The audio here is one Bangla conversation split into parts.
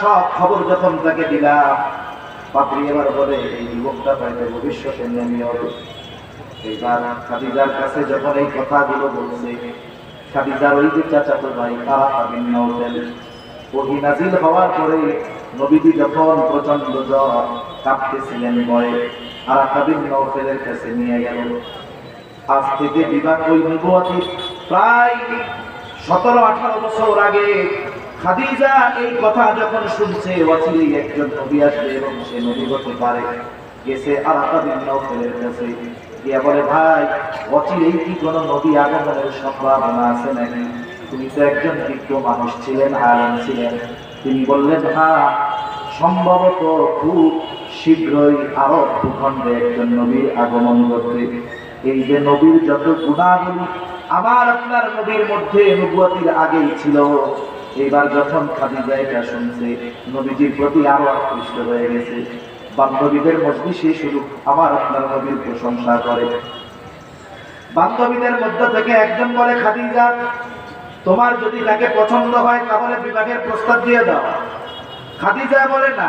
সব খবর যখন তাকে দিলাম পাত্রী এবার বলে, এই যুবকটা হয়তো ভবিষ্যতে নেমে এইবার খাদিজার কাছে যখন এই কথাগুলো বলছে, খাদিজার ওই যে চাচাতো ভাই তারা ওহি নাজিল হওয়ার পরে নবীজি যখন প্রচণ্ড জ্বর কাঁপতেছিলেন ভয়ে আর নৌফেলের কাছে নিয়ে গেল। আজ থেকে বিবাহ ওই প্রায় সতেরো আঠারো বছর আগে খাদিজা এই কথা যখন শুনছে, অচিরেই একজন নবী আসবে এবং সে নবী হতে পারে। গেছে আর আকাবিন নৌফেলের কাছে। গিয়া বলে, ভাই, অচিরেই কি কোনো নবী আগমনের সম্ভাবনা আছে নাকি? তুমি তো একজন বিজ্ঞ মানুষ ছিলেন আলম ছিলেন। তিনি বললেন হ্যাঁ সম্ভবত খুব শীঘ্রই আরব ভূখণ্ডে একজন নবীর আগমন ঘটবে। এই যে নবীর যত গুণাগুলি আমার আপনার নবীর মধ্যে নবুয়াতির আগেই ছিল। এবার যখন খাদিজা এটা শুনছে, নবীজির প্রতি আরও আকৃষ্ট হয়ে গেছে। বান্ধবীদের মজলিসে শুধু আমার আপনার নবীর প্রশংসা করে। বান্ধবীদের মধ্য থেকে একজন বলে, খাদিজা, তোমার যদি তাকে পছন্দ হয়, তাহলে বিবাহের প্রস্তাব দিয়ে দাও। খাদিজা বলে, না,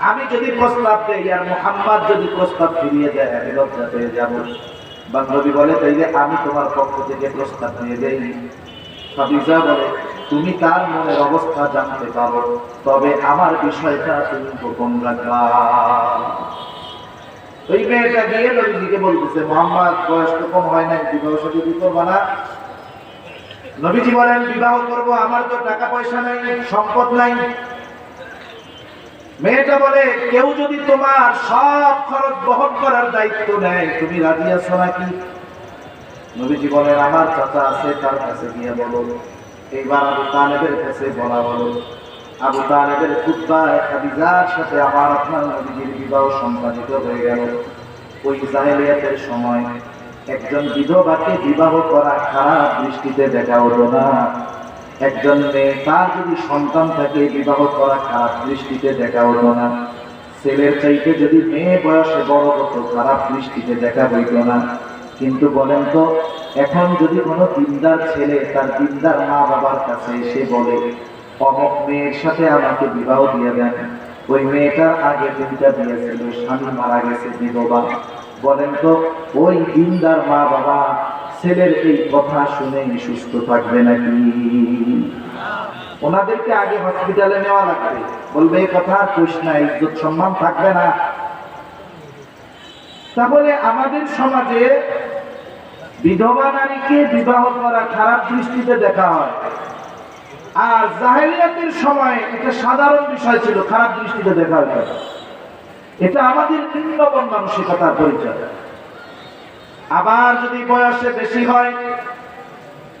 আমি যদি প্রস্তাব দেই আর মোহাম্মদ যদি প্রস্তাব ফিরিয়ে দেয়, আমি লজ্জা পেয়ে যাব। বান্ধবী বলে, তাইলে আমি তোমার পক্ষ থেকে প্রস্তাব দিয়ে দেই। খাদিজা বলে তুমি তার মনের অবস্থা জানতে পারো, তবে আমার বিষয়টা তুমি গোপন রাখবা ওই মেয়েটা গিয়ে নবীজিকে বলতেছে, মোহাম্মদ, বয়স তো কম হয় নাই, বিবাহ সাথে করবা না। নবীজি বলেন, বিবাহ করব, আমার তো টাকা পয়সা নাই, সম্পদ নাই। মেয়েটা বলে, কেউ যদি তোমার সব খরচ বহন করার দায়িত্ব নেয়, তুমি রাজি আছো নাকি? নবীজি বলেন, আমার চাচা আছে, তার কাছে গিয়ে বলো। এইবার আবু তালেবের কাছে বলা বলো আবু তালেবের খুদ্ায় খাদিজার সাথে আমার আপনার নবীজির বিবাহ সম্পাদিত হয়ে গেল। ওই জাহেলিয়াতের সময় একজন বিধবাকে বিবাহ করা খারাপ দৃষ্টিতে দেখা হলো না। একজন মেয়ে তার যদি সন্তান থাকে, বিবাহ করা খারাপ দৃষ্টিতে দেখা হতো না। ছেলের চাইতে যদি মেয়ে বয়সে বড় হতো, খারাপ দৃষ্টিতে দেখা হইত না। কিন্তু বলেন তো এখন যদি কোনো দিনদার ছেলে তার দিনদার মা বাবার কাছে এসে বলে, অমক মেয়ের সাথে আমাকে বিবাহ দিয়ে দেন। ওই মেয়েটার আগে দুইটা দিয়েছিল, স্বামী মারা গেছে, বিধবা। বলেন তো, ওই দিনদার মা বাবা ছেলের এই কথা শুনে সুস্থ থাকবে নাকি? ওনাদেরকে আগে হসপিটালে নেওয়া লাগবে। বলবে এই কথা না, ইজ্জত সম্মান থাকবে না। তাহলে আমাদের সমাজে বিধবা নারীকে বিবাহ করা খারাপ দৃষ্টিতে দেখা হয়। আর জাহেলিয়াতের সময় এটা সাধারণ বিষয় ছিল, খারাপ দৃষ্টিতে দেখা হতো এটা আমাদের নিম্নবন মানসিকতার পরিচয়। আবার যদি বয়সে বেশি হয়,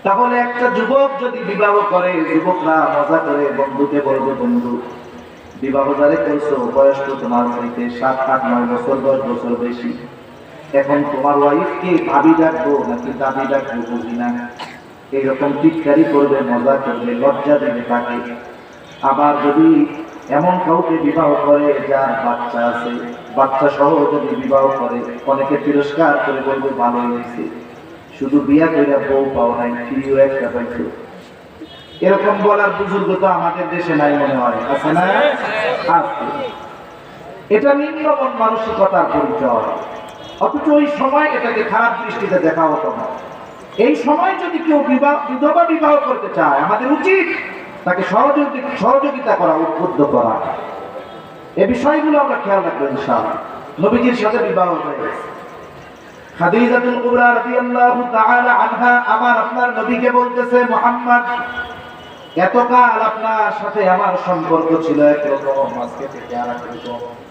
তাহলে একটা যুবক যদি বিবাহ করে, যুবকরা মজা করে, বন্ধুকে বলবে, বন্ধু, বিবাহ যারে করছ, বয়স তোমার বাড়িতে সাত আট, নয় বছর, দশ বছর বেশি। এখন তোমার ওয়াইফকে ভাবি ডাকবো নাকি দাবি ডাকবো বুঝি না? এইরকম টিটকারি করবে মজা করবে লজ্জা দেবে তাকে আবার যদি এমন কাউকে বিবাহ করে যার বাচ্চা আছে বাচ্চা সহ যদি বিবাহ করে অনেকে তিরস্কার করে বলবে ভালো হয়েছে। শুধু বিয়া করে বউ পাও নাই ফিরিও একটা পাইছো এরকম বলার বুজুর্গ তো আমাদের দেশে নাই মনে হয় আছে না? এটা নিম্নমন মানসিকতার পরিচয়। অথচ ওই সময় এটাকে খারাপ দৃষ্টিতে দেখা হতো না। এই সময় যদি কেউ বিবাহ, বিধবা বিবাহ করতে চায়, আমাদের উচিত তাকে সহযোগী, সহযোগিতা করা উদ্বুদ্ধ করা। এ বিষয়গুলো আমরা খেয়াল রাখব ইনশাআল্লাহ। নবীজির সাথে বিবাহ হয়ে গেছে। খাদিজাতুল কুবরা রাদিয়াল্লাহু তাআলা আনহা আমার আপনার নবীকে বলতেছে, মুহাম্মদ, এতকাল আপনার সাথে আমার সম্পর্ক ছিল একরকম আজকে থেকে আর একরকম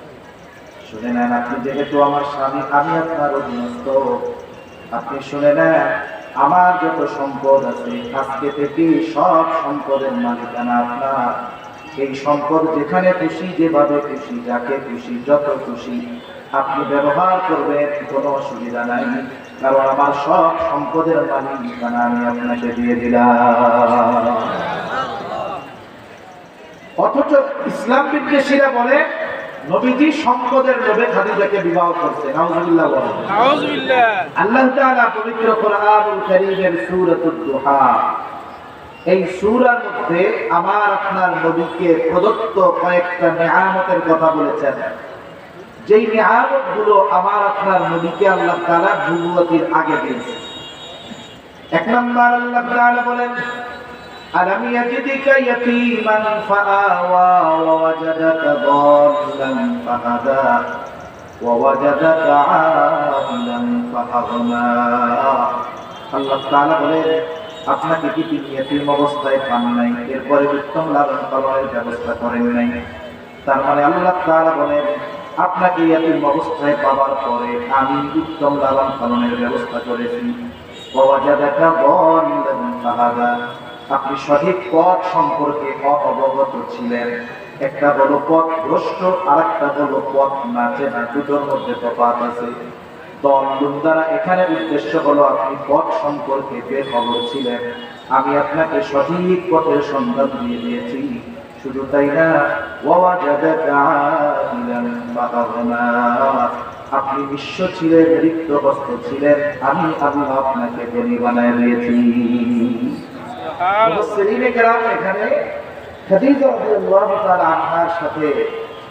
শুনে নেন আপনি, যেহেতু আমার স্বামী, আমি আপনার অধীনস্থ। আপনি শুনে নেন, আমার যত সম্পদ আছে, আজকে থেকে সব সম্পদের মালিকানা আপনার। এই সম্পদ যেখানে খুশি, যেভাবে খুশি, যাকে খুশি, যত খুশি, আপনি ব্যবহার করবেন, কোনো অসুবিধা নাই। কারণ আমার সব সম্পদের মালিকানা আমি আপনাকে দিয়ে দিলাম। অথচ ইসলাম বিদ্বেষীরা বলে নবীজি সম্পদের লোভে খাদিজাকে বিবাহ করছে নাউজুবিল্লাহ বলে নাউজুবিল্লাহ। আল্লাহ তাআলা পবিত্র কোরআনুল কারীমের সূরাতুদ দুহা এই সূরার মধ্যে আমার আপনার নবীকে প্রদত্ত কয়েকটা নিয়ামতের কথা বলেছেন। যেই নিয়ামতগুলো আমার আপনার নবীকে আল্লাহ তাআলা নবুয়তির আগে দিয়েছে এক নম্বর আল্লাহ তাআলা বলেন ألم يجدك يتيما فآوى ووجدك ضالا فهدى ووجدك عائلا فأغنى আল্লাহ তাআলা বলেন আপনাকে কি তিনি এতিম অবস্থায় পান নাই এরপরে উত্তম লালন পালনের ব্যবস্থা করেন নাই তার মানে আল্লাহ তাআলা বলেন আপনাকে এতিম অবস্থায় পাওয়ার পরে আমি উত্তম লালন পালনের ব্যবস্থা করেছি ওয়াজাদাকা দাল্লান ফাহাদা আপনি সঠিক পথ সম্পর্কে অবগত ছিলেন। একটা বলো পথ ভ্রষ্ট আর একটা বলো পথ নাচে না, দুটোর মধ্যে তফাৎ আছে। এখানে উদ্দেশ্য হলো আপনি পথ সম্পর্কে ছিলেন। আমি আপনাকে সঠিক পথের সন্ধান দিয়ে দিয়েছি। শুধু তাই না আপনি বিশ্ব ছিলেন রিক্ত বস্ত্র ছিলেন। আমি আল্লাহ আপনাকে ধনী বানায় দিয়েছি। এখানে খাদিজা রাদিয়াল্লাহু তাআলা আনহার সাথে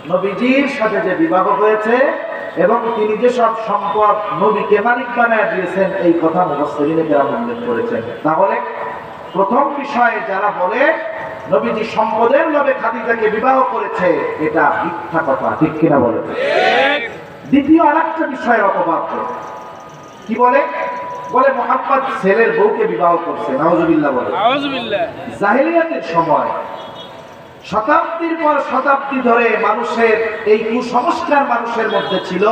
নবীজির সাথে যে বিবাহ হয়েছে এবং তিনি যে সব সম্পদ নবীকে মালিক বানায় দিয়েছেন এই কথা মুফাসসিরিনে কেরাম উল্লেখ করেছেন। তাহলে প্রথম বিষয়ে যারা বলে নবীজি সম্পদের লোভে খাদিজাকে বিবাহ করেছে এটা মিথ্যা কথা ঠিক কিনা বলে? দ্বিতীয় আরেকটা বিষয়ের অপবাদ। কি বলে? বলে মোহাম্মদ ছেলের বউকে বিবাহ করছে নাউজুবিল্লাহ বলে। জাহিলিয়াতের সময় শতাব্দীর পর শতাব্দী ধরে মানুষের এই কুসংস্কার মানুষের মধ্যে ছিল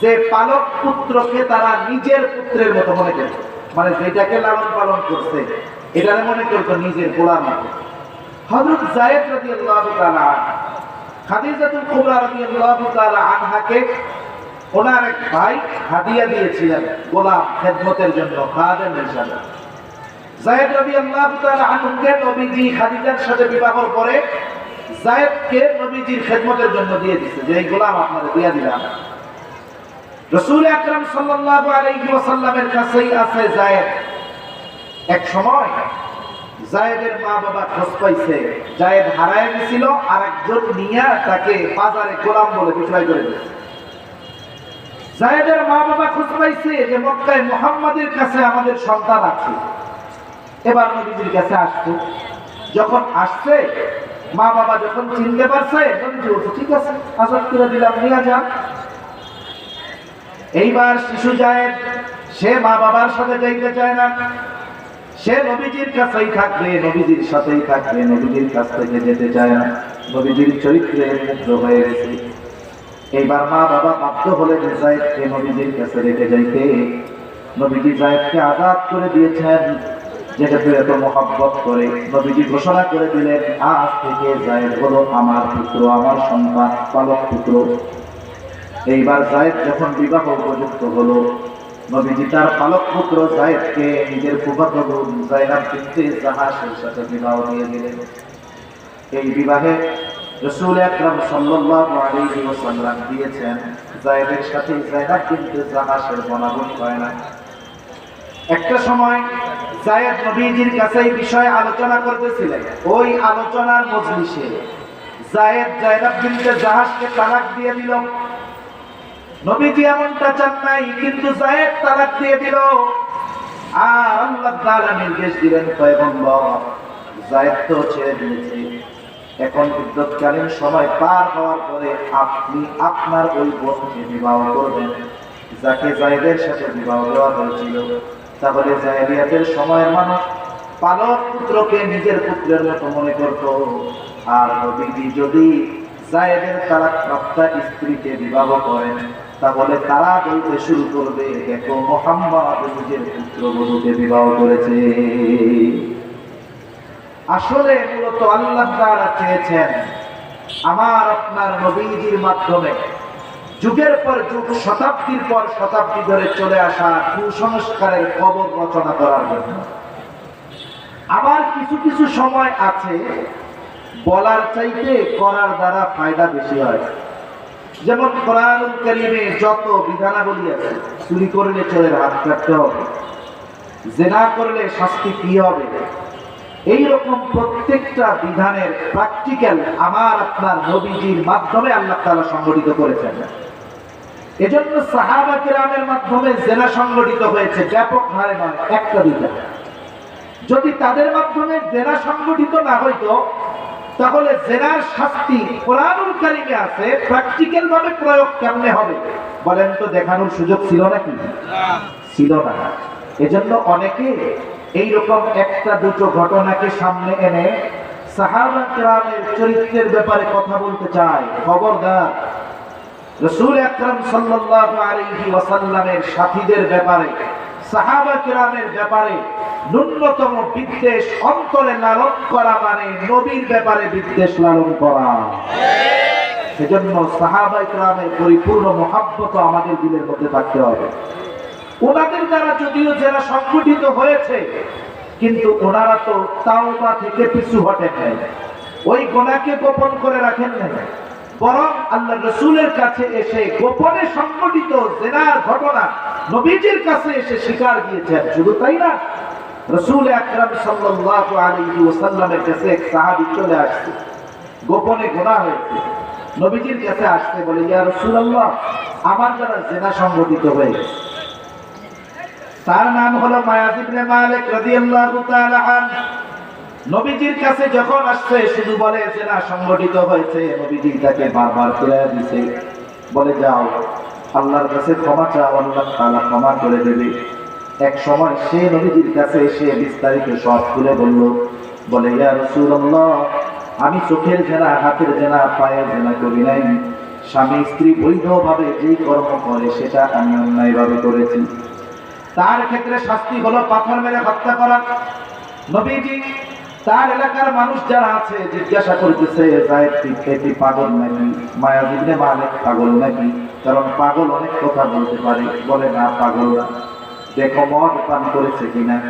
যে পালক পুত্রকে তারা নিজের পুত্রের মতো মনে করত মানে যেটাকে লালন পালন করছে এটা মনে করতো নিজের গোলার মতো। হযরত যায়েদ রাদিয়াল্লাহু তাআলা খাদিজাতুল কুবরা রাদিয়াল্লাহু তাআলা আনহাকে ওনার এক ভাই হাদিয়া দিয়েছিলেন গোলাম খেদমতের জন্য, খাদেম হিসাবে। জায়েদ রাদিয়াল্লাহু তাআলা আনহুকে নবীজি খাদিজার সাথে বিবাহর পরে জায়েদকে নবীজির খেদমতের জন্য দিয়ে দিয়েছে যে, এই গোলাম আপনারা দিয়ে দিলাম। রাসূল আকরাম সাল্লাল্লাহু আলাইহি ওয়াসাল্লামের কাছেই আছে জায়েদ। এক সময় জায়েদের মা বাবা খোঁজ পাইছে, জায়েদ হারায় গেছিল আর একজন নিয়া তাকে বাজারে গোলাম বলে বিক্রয় করে দিয়েছে। জায়েদের মা বাবা খোঁজ পাইছে যে মক্কায় মুহাম্মাদের কাছে আমাদের সন্তান আছে। এবার নবীজির কাছে আসছে। যখন আসছে মা বাবা যখন চিনতে পারছে ঠিক আছে আজাদ করে দিলাম, নিয়ে যান এইবার শিশু যায় সে মা বাবার সাথে যাইতে চায় না। সে নবীজির কাছেই থাকবে, নবীজির সাথেই থাকবে, নবীজির কাছ থেকে যেতে চায় না। নবীজির চরিত্রে মুগ্ধ হয়ে গেছে। এইবার মা বাবা বাধ্য হলে জায়েদকে নবীজির কাছে রেখে যাইতে, নবীজি জায়েদকে আজাদ করে দিয়েছেন যেটাতে এত মহাব্বত করে নবীজি ঘোষণা করে দিলেন, আজ থেকে জায়েদ হলো আমার পুত্র, আমার সন্তান, পালক পুত্র। এইবার জায়েদ যখন বিবাহ উপযুক্ত হলো, নবীজি তার পালক পুত্র জায়েদকে নিজের ফুফাতো বোন জায়নাব বিনতে জাহাসের সাথে বিবাহ দিয়ে দিলেন। এই বিবাহে রসুল আকরাম সাল্লাল্লাহু আলাইহি ওয়াসাল্লাম দিয়েছেন, জায়েদের সাথে জায়নাব বিনতে জাহাসের বনাবনি হয় না। একটা সময় জায়েদ নবীজির কাছে এই বিষয়ে আলোচনা করতেছিলেন। ওই আলোচনার মজলিসে জায়েদ জায়নাব বিনতে জাহাজকে তালাক দিয়ে দিল। নবীজি এমনটা চান নাই, কিন্তু জায়েদ তালাক দিয়ে দিল। আর আল্লাহ তাআলা নির্দেশ দিলেন, পয়গম্বর, জায়েদ তো ছেড়ে দিয়েছে। এখন বিদ্যুৎকালীন সময় পার হওয়ার পরে আপনি আপনার ওই বোনকে বিবাহ করবেন। যাকে জায়েদের সাথে বিবাহ দেওয়া হয়েছিল। তাহলে জাহেলিয়াতের সময়ের মানুষ পালক পুত্রকে নিজের পুত্রের মতো মনে করত। আর নবীজি যদি জায়েদের তারা প্রাপ্তা স্ত্রীকে বিবাহ করেন, তাহলে তারা বলতে শুরু করবে, দেখো, মোহাম্মদ নিজের পুত্র বধূকে বিবাহ করেছে। আসলে মূলত আল্লাহ তাআলা চেয়েছেন আমার, আপনার নবীজির মাধ্যমে যুগের পর যুগ, শতাব্দীর পর শতাব্দী ধরে চলে আসা কুসংস্কারের কবর রচনা করার জন্য। আবার কিছু কিছু সময় আছে বলার চাইতে করার দ্বারা ফায়দা বেশি হয়। যেমন কোরআনুল কারীমে যত বিধানাবলী আছে, চুরি করলে চোরের হাত কাটতে হবে, জেনা করলে শাস্তি কি হবে? এই রকম প্রত্যেকটা বিধানের প্র্যাকটিক্যাল আমার আপনার নবীজির মাধ্যমে আল্লাহ তাআলা সংগঠিত করেছেন। এজন্য সাহাবা কিরামের মাধ্যমে জেনা সংগঠিত হয়েছে ব্যাপক হারে নয় একটা দুইটা যদি তাদের মাধ্যমে জেনা সংগঠিত না হইতো তাহলে জেনার শাস্তি কোরআনুল কারিমে আছে প্র্যাকটিক্যাল ভাবে প্রয়োগ কেমনে হবে? বলেন তো দেখানোর সুযোগ ছিল নাকি? ছিল না। এজন্য অনেকে এইরকম একটা দুটো ঘটনাকে সামনে এনে সাহাবা কেরামের চরিত্রের ব্যাপারে কথা বলতে চায়। খবরদার। রসুল আকরাম সাল্লাল্লাহু আলাইহি ওয়াসাল্লামের সাথীদের ব্যাপারে, সাহাবা কিরামের ব্যাপারে ন্যূনতম বিদ্বেষ অন্তরে লালন করা মানে নবীর ব্যাপারে বিদ্বেষ লালন করা। সেজন্য সাহাবা কিরামের পরিপূর্ণ মহাব্বত আমাদের দিলের মধ্যে থাকতে হবে। ওনাদের দ্বারা যদিও যারা সংগঠিত হয়েছে, কিন্তু ওনারা তো তাও তাওবা থেকে পিছু হটে নাই। ওই গোনাকে গোপন করে রাখেন নাই। বরং আল্লাহ রসুলের কাছে এসে গোপনে সংগঠিত জেনার ঘটনা নবীজির কাছে এসে স্বীকার দিয়েছেন। শুধু তাই না, রসুল আকরাম সাল্লাল্লাহু আলাইহি ওয়াসাল্লামের কাছে এক সাহাবী চলে আসছে। গোপনে গোনা হয়েছে। নবীজির কাছে আসতে বলে, ইয়া রাসূলুল্লাহ, আমার দ্বারা জেনা সংগঠিত হয়ে গেছে। তার নাম হলো মায়াজ ইবনে মালিক রাদিয়াল্লাহু তাআলা আন। নবীজির কাছে যখন আসছে, শুধু বলে যে, না, সংগঠিত হয়েছে। নবীজি তাকে বারবার ফিরিয়ে দিছে। বলে, যাও, আল্লাহর কাছে ক্ষমা চাও, আল্লাহ তাআলা ক্ষমা করে দেবে। এক সময় সে নবীজির কাছে এসে বিস্তারিত সব খুলে বলল, বলে, ইয়া রাসূলুল্লাহ, আমি চোখের জেনা, হাতের জেনা, পায়ের জেনা করি নাই। স্বামী স্ত্রী বৈধভাবে যেই কর্ম করে, সেটা আমি অন্যায়ভাবে করেছি। তার ক্ষেত্রে শাস্তি হলো পাথর মেরে হত্যা করা। নবীজি, তার এলাকার মানুষ যারা আছে, জিজ্ঞাসা করতেছে কি? পাগল নাকি? মায়াজিবনে মালিক, পাগল নাকি? কারণ পাগল অনেক কথা বলতে পারে। বলে, না, পাগল না। দেখো, মদ পান করেছে কিনা?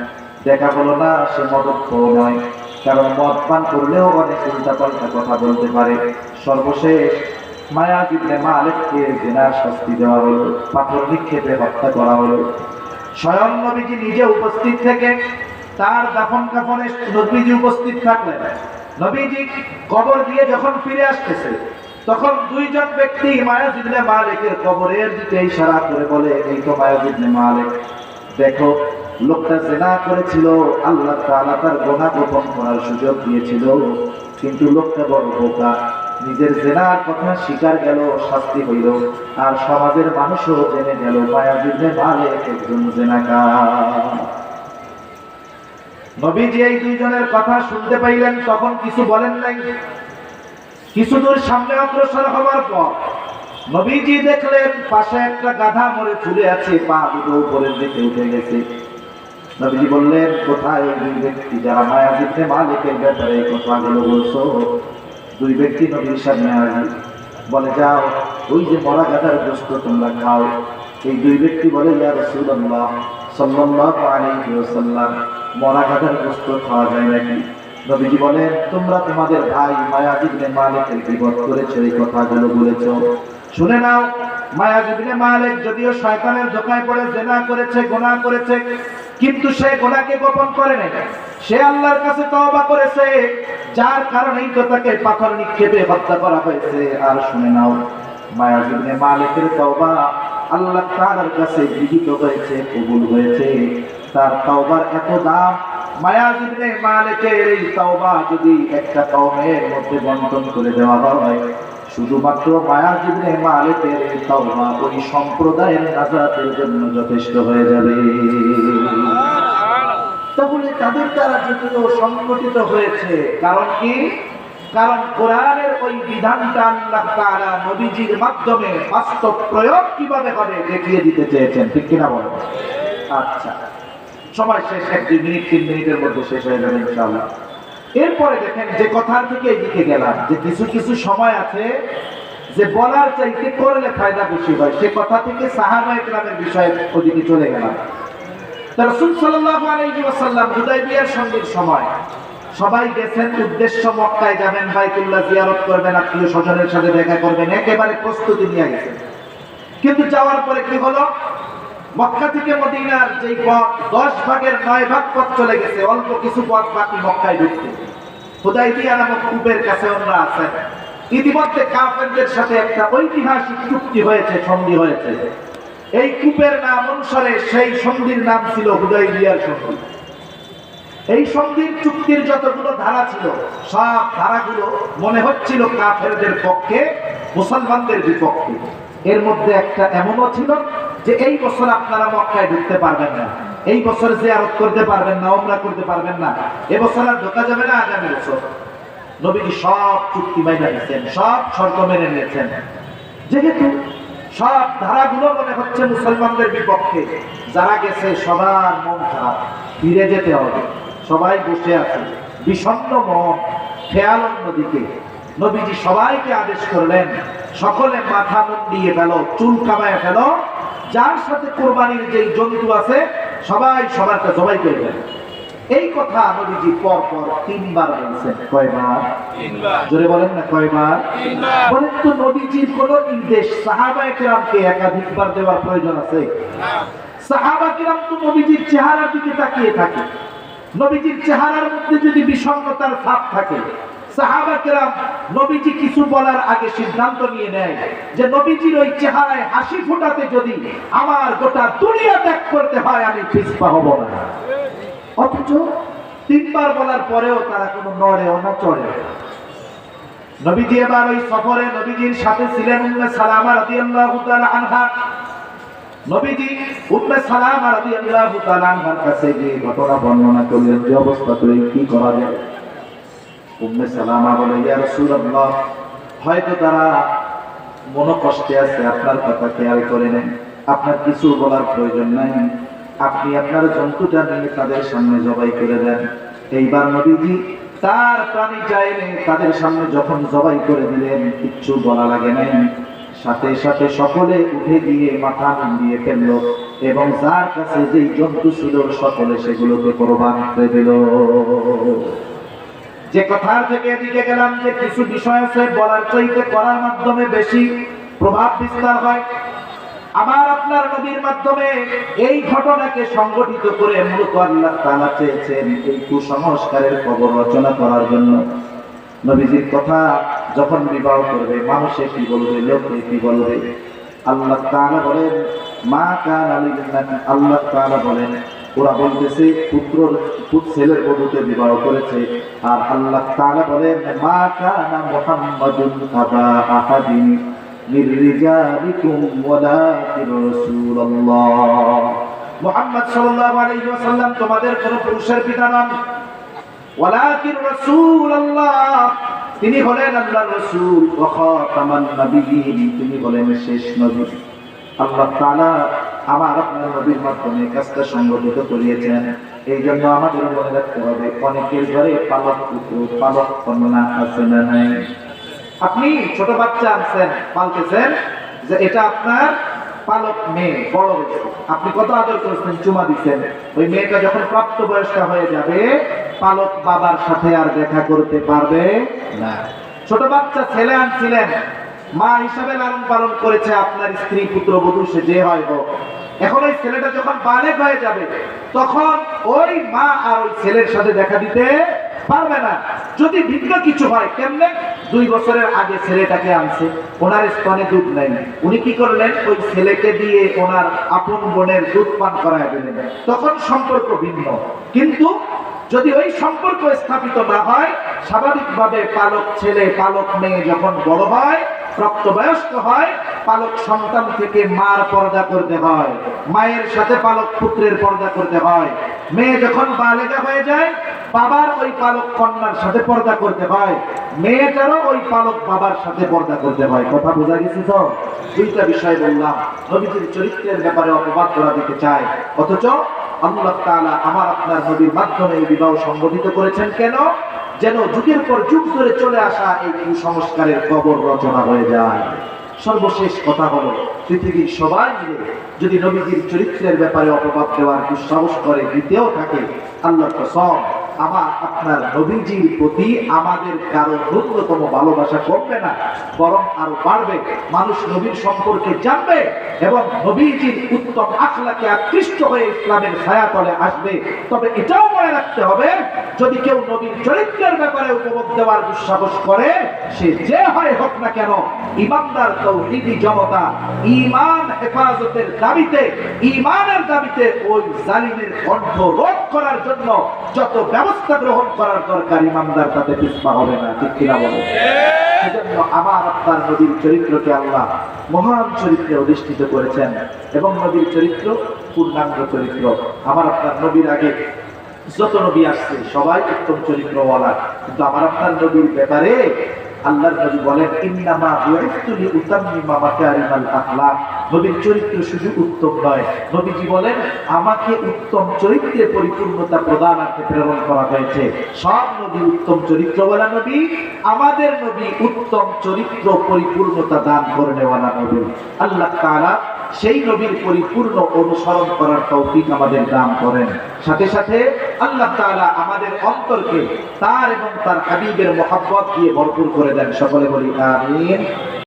দেখা হলো না, সে মদক্ষ নয়। কারণ মদ পান করলেও অনেক উল্টা পাল্টা কথা বলতে পারে। সর্বশেষ মায়াজিবনে মালিককে জেনার শাস্তি দেওয়া হলো। পাথর নিক্ষেপে হত্যা করা হলো। স্বয়ং নবীজি নিজে উপস্থিত থেকে তার দাফন কাফনে নবীজি উপস্থিত থাকলেন। নবীজি কবর দিয়ে যখন ফিরে আসতেছে তখন দুইজন ব্যক্তি মায়াজিবনে মালিকের কবরের দিকে ইশারা করে বলে, এই তো মায়াজিবনে মালিক, দেখো, লোকটা জেনা করেছিল, আল্লাহ তাআলা তার গোনা গোপন করার সুযোগ দিয়েছিল, কিন্তু লোকটা বড় বোকা। নিজের জেনার কথা স্বীকার গেল, শাস্তি হইল। আর সমাজের মানুষও জেনে গেল মায়াজিবনে মালিক একজন জেনাকার। নবীজি এই দুইজনের কথা শুনতে পাইলেন, তখন কিছু বলেন নাই। কিছু দূর সামনে অগ্রসর হওয়ার পর নবীজি দেখলেন, পাশে একটা গাধা মরে ফুলে আছে, পা দুটো উপরের দিকে উঠে গেছে। নবীজি বললেন, কোথায় ওই দুই ব্যক্তি যারা মায়াজিবনে মালিকের ব্যাপারে কথাগুলো বলছো? দুই ব্যক্তি নবীর সামনে আসবে বলে, যাও, ওই যে মরা গাদার গোস্ত তোমরা খাও। এই দুই ব্যক্তি বলে, ইয়া রাসূলুল্লাহ সাল্লাল্লাহু আলী সাল্লাম মরা গাদার গোস্ত খাওয়া যায় নাকি? নবীজি বলেন, তোমরা তোমাদের ভাই মায়াজিবনে মালিকের বিপদ করেছ, এই কথাগুলো বলেছ। শুনে নাও মায়াজিবনে মালিক যদিও শয়তানের ধোকায় পড়ে, জেনা করেছে, গুনাহ করেছে, কিন্তু সে গোনাকে গোপন করে নাই। সে আল্লাহর কাছে তওবা করেছে, যার কারণেই তো তাকে পাথর নিক্ষেপে হত্যা করা হয়েছে। আর শুনে নাও মায়াজিবনে মালিকের তওবা আল্লাহ তাআলার কাছে গৃহীত হয়েছে, কবুল হয়েছে। তার তওবার এত দাম মায়াজিবনে মালিকের এই তওবা যদি একটা কওমের মধ্যে বন্টন করে দেওয়া হয় শুধুমাত্র মায়াজিবনে মালিকের এই তওবা ওই সম্প্রদায়ের নাজাতের জন্য যথেষ্ট হয়ে যাবে। তাহলে তাদের দ্বারা যদিও সংগঠিত হয়েছে? কারণ কি? কারণ কোরআনের ওই বিধানটা আল্লাহ নবীজির মাধ্যমে বাস্তব প্রয়োগ কীভাবে হবে দেখিয়ে দিতে চেয়েছেন, ঠিক কিনা বলেন আচ্ছা সময় শেষ, এক দুই মিনিট, তিন মিনিটের মধ্যে শেষ হয়ে যাবে ইনশাআল্লাহ। এরপরে দেখেন যে কথা থেকে এদিকে গেলাম, যে কিছু কিছু সময় আছে যে বলার চাইতে করলে ফায়দা বেশি হয়। সে কথা থেকে সাহাবা বিষয়ে ওদিকে চলে গেলাম। সময় সবাই গেছেন উদ্দেশ্য যাবেন জিয়ারত করবেন, আত্মীয় স্বজনের সাথে দেখা করবেন, একেবারে প্রস্তুতি নিয়ে গেছেন। কিন্তু যাওয়ার পরে কি হলো? মক্কা থেকে মদিনার যেই পথ, দশ ভাগের নয় ভাগ পথ চলে গেছে, অল্প কিছু পথ বাকি মক্কায় ঢুকতে হুদাইবিয়া নামক কূপের কাছে ওনারা আছেন ইতিমধ্যে কাফেরদের সাথে একটা ঐতিহাসিক চুক্তি হয়েছে, সন্ধি হয়েছে। এই কূপের নাম অনুসারে সেই সন্ধির নাম ছিল হুদাইবিয়ার সন্ধি। এই সন্ধির চুক্তির যতগুলো ধারা ছিল, সব ধারাগুলো মনে হচ্ছিল কাফেরদের পক্ষে, মুসলমানদের বিপক্ষে। এর মধ্যে একটা এমনও ছিল যে এই বছর আপনারা মক্কায় ঢুকতে পারবেন না। এই বছর জিয়ারত করতে পারবেন না ওমরা করতে পারবেন না। এবছর আর ঢোকা যাবে না আগামী বছর। নবীজি সব চুক্তি মাইনা নিয়েছেন, সব শর্ত মেনে নিয়েছেন। যেহেতু সব ধারাগুলো মনে হচ্ছে মুসলমানদের বিপক্ষে, যারা গেছে সবার মন খারাপ, ফিরে যেতে হবে। সবাই বসে আছে, বিষণ্ণ মন, খেয়াল অন্যদিকে। নবীজি সবাইকে আদেশ করলেন, সকলে মাথা মুন্ডিয়ে ফেল, চুল কামায় ফেল যার সাথে কোরবানির যেই জন্তু আছে সবাই সবারটা জবাই করে ফেলে এই কথা নবীজি পর পর তিনবার বলছেন। কয়বার? জোরে বলেন না কয়বার? বলেন তো নবীজির কোন নির্দেশ সাহাবায়ে কেরামকে একাধিকবার দেওয়ার প্রয়োজন আছে? সাহাবা কিরাম তো নবীজির চেহারার দিকে তাকিয়ে থাকে। নবীজির চেহারার মধ্যে যদি বিষণ্ণতার ছাপ থাকে সাহাবা কিরাম নবীজি কিছু বলার আগে সিদ্ধান্ত নিয়ে নেয় যে নবীজির ওই চেহারায় হাসি ফোটাতে যদি আমার গোটা দুনিয়া ত্যাগ করতে হয়, আমি হব না। অথচ তিনবার বলার পরেও তারা কোনো না। নবীজি এবার ওই সফরে নবীজির সাথে ছিলেন উম্মে সালামা রাদিয়াল্লাহু তাআলা আনহা। নবীজি উম্মে সালামা রাদিয়াল্লাহু তাআলা আনহার কাছে গিয়ে ঘটনা বর্ণনা করলেন, যে অবস্থা করে কি করা যায়? উম্মে সালামা বলে, ইয়া রাসূলুল্লাহ, হয়তো তারা আছে, আপনার কথা খেয়াল করে নেন। আপনার কিছু বলার প্রয়োজন নাই। আপনি আপনার জন্তুটা নিয়ে তাদের সামনে জবাই করে দেন। এইবার তার প্রাণী চাইলে তাদের সামনে যখন জবাই করে দিলেন, কিচ্ছু বলা লাগে নাই। সাথে সাথে সকলে উঠে গিয়ে মাথা দিয়ে ফেলল এবং যার কাছে যেই জন্তু ছিল, সকলে সেগুলোকে কোরবান করে দিল। যে কথার থেকে এদিকে গেলাম যে কিছু বিষয় আছে বলার চাইতে করার মাধ্যমে বেশি প্রভাব বিস্তার হয়। আমার আপনার নবীর মাধ্যমে এই ঘটনাকে সংগঠিত করে মূলত আল্লাহ তাআলা চেয়েছেন এই কুসংস্কারের খবর রচনা করার জন্য। নবীজির কথা যখন বিবাহ করবে, মানুষে কি বলবে, লোকে কি বলবে? আল্লাহ তাআলা বলেন, মা কান আলিল্লাহ আল্লাহ তাআলা বলেন ওরা বলতেছে, পুত্র ছেলের বধূকে বিবাহ করেছে। আর আল্লাহ তাআলা বলেন, মা কানা মুহাম্মাদুন আবা আহাদিন মির রাসূলুল্লাহ। মুহাম্মদ সাল্লাল্লাহু আলাইহি ওয়াসাল্লাম, তোমাদের কোন পুরুষের পিতা নন। ওয়ালাকিন রাসূলুল্লাহ। তিনি হলেন আল্লাহর রাসূল ওয়া খাতামান নবিয়্যিন। তিনি হলেন শেষ নবী। আল্লাহ তাআলা আমার আপনার নবীর মাধ্যমে কাজটা সংগঠিত করিয়েছেন। এই জন্য আমাদের মনে রাখতে হবে, অনেকের ঘরে পালক পুত্র, পালক কন্যা আছে না নাই? আপনি ছোট বাচ্চা আনছেন, পালতেছেন যে এটা আপনার পালক মেয়ে, বড় হয়েছে। আপনি কত আদর করেছেন, চুমা দিচ্ছেন। ওই মেয়েটা যখন প্রাপ্ত বয়স্কা হয়ে যাবে, পালক বাবার সাথে আর দেখা করতে পারবে না। ছোট বাচ্চা ছেলে আনছিলেন মা হিসাবে লালন পালন করেছে আপনার স্ত্রী পুত্র বধূ, সে যে হয় হোক। এখন ওই ছেলেটা যখন বালেক হয়ে যাবে, তখন ওই মা আর ওই ছেলের সাথে দেখা দিতে পারবে না। যদি ভিন্ন কিছু হয়, কেমনে? দুই বছরের আগে ছেলেটাকে আনছে। ওনার স্তনে দুধ নেই। উনি কি করলেন? ওই ছেলেকে দিয়ে ওনার আপন বোনের দুধ পান করায় দিলেন। তখন সম্পর্ক ভিন্ন। কিন্তু যদি ওই সম্পর্ক স্থাপিত না হয়, স্বাভাবিকভাবে পালক ছেলে, পালক মেয়ে যখন বড় হয় প্রাপ্তবয়স্ক হয়, পালক সন্তান থেকে মার পর্দা করতে হয়, মায়ের সাথে পালক পুত্রের পর্দা করতে হয়। মেয়ে যখন বালেগা হয়ে যায়, বাবার ওই পালক কন্যার সাথে পর্দা করতে হয়। মেয়েটারও ওই পালক বাবার সাথে পর্দা করতে হয়। কথা বোঝা গেছে তো? দুইটা বিষয় বললাম। নবীজির চরিত্রের ব্যাপারে অপবাদ করা দিতে চায়। অথচ আল্লাহ তাআলা আমার আপনার নবীর মাধ্যমে বিবাহ সংগঠিত করেছেন কেন? যেন যুগের পর যুগ ধরে চলে আসা এই কুসংস্কারের কবর রচনা হয়ে যায়। সর্বশেষ কথা হলো, পৃথিবীর সবাই মিলে যদি নবীজির চরিত্রের ব্যাপারে অপবাদ দেওয়ার দুঃসাহস করে দিতেও থাকে আল্লাহ কসম আমার আপনার নবীজির প্রতি আমাদের কারও ন্যূনতম ভালোবাসা কমবে না, বরং আরও বাড়বে। মানুষ নবীর সম্পর্কে জানবে এবং নবীজির উত্তম আখলাকে আকৃষ্ট হয়ে ইসলামের ছায়াতলে আসবে। তবে এটাও মনে রাখতে হবে, যদি কেউ নবীর চরিত্রের ব্যাপারে উপভোগ দেওয়ার দুঃসাহস করে, সে যে হয় হোক না কেন, ইমানদার তৌহিদি জনতা ইমান হেফাজতের দাবিতে, ইমানের দাবিতে ওই জালিমের কণ্ঠ রোধ করার জন্য যত ব্যবস্থা গ্রহণ করার দরকার ইমানদার তাতে পিসমা হবে না, ঠিক কিনা বলে? সেজন্য আমার আপনার নদীর চরিত্রকে আল্লাহ মহান চরিত্রে অধিষ্ঠিত করেছেন এবং নদীর চরিত্র পূর্ণাঙ্গ চরিত্র। আমার আপনার নবীর আগে যত নবী আসছে, সবাই উত্তম চরিত্রওয়ালা। কিন্তু আমার আপনার নবীর ব্যাপারে আল্লাহর নবী বলেন, ইন্নামা বুইসতু উতাম্মিমা মাকারিমাল আখলাক। নবীর চরিত্র শুধু উত্তম নয়। নবীজি বলেন, আমাকে উত্তম চরিত্রে পরিপূর্ণতা প্রদানার্থে প্রেরণ করা হয়েছে। সব নবী উত্তম চরিত্রওয়ালা নবী, আমাদের নবী উত্তম চরিত্র পরিপূর্ণতা দান করে নেওয়ালা নবী। আল্লাহ তাআলা সেই নবীর পরিপূর্ণ অনুসরণ করার তৌফিক আমাদের দান করেন। সাথে সাথে আল্লাহ তাআলা আমাদের অন্তরকে তার এবং তার হাবিবের মহব্বত দিয়ে ভরপুর করে দেন। সকলে বলি, আমিন।